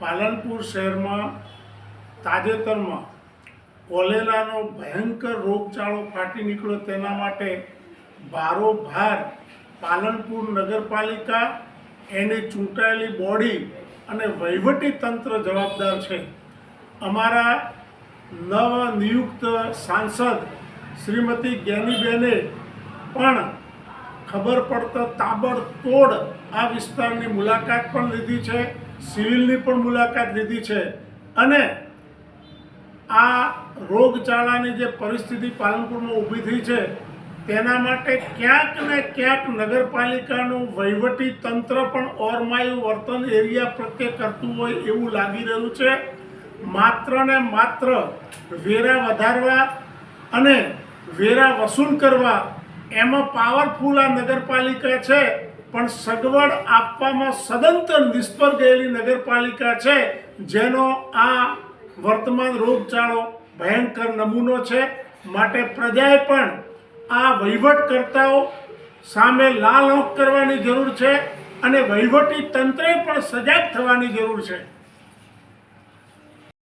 પાલનપુર શહેરમાં તાજેતરમાં કોલેરાનો ભયંકર રોગચાળો ફાટી નીકળ્યો તેના માટે ભારોભાર પાલનપુર નગરપાલિકા એની ચૂંટાયેલી બોડી અને વહીવટી તંત્ર જવાબદાર છે. અમારા નવ નિયુક્ત સાંસદ શ્રીમતી જ્ઞાનીબેને પણ ખબર પડતા તાબડતોડ આ વિસ્તારની મુલાકાત પણ લીધી છે. સિવિલની પણ મુલાકાત લીધી છે. અને આ રોગચાળાની જે પરિસ્થિતિ પાલનપુરમાં ઊભી થઈ છે, તેના માટે ક્યાંક ને ક્યાંક નગરપાલિકાનું વહીવટી તંત્ર પણ ઓરમાયું વર્તન એરિયા પ્રત્યે કરતું હોય એવું લાગી રહ્યું છે. માત્ર ને માત્ર વેરા વધારવા અને વેરા વસૂલ કરવા એમાં પાવરફુલ આ નગરપાલિકા છે. પણ સગવડ આપવામાં સદંતર નિષ્ફળ ગયેલી નગરપાલિકા છે, જેનો આ વર્તમાન રોગચાળો ભયંકર નમૂનો છે. માટે પ્રજાએ પણ આ વહીવટકર્તાઓ સામે લાલ આંખ કરવાની જરૂર છે અને વહીવટી તંત્રે પણ સજાગ થવાની જરૂર છે.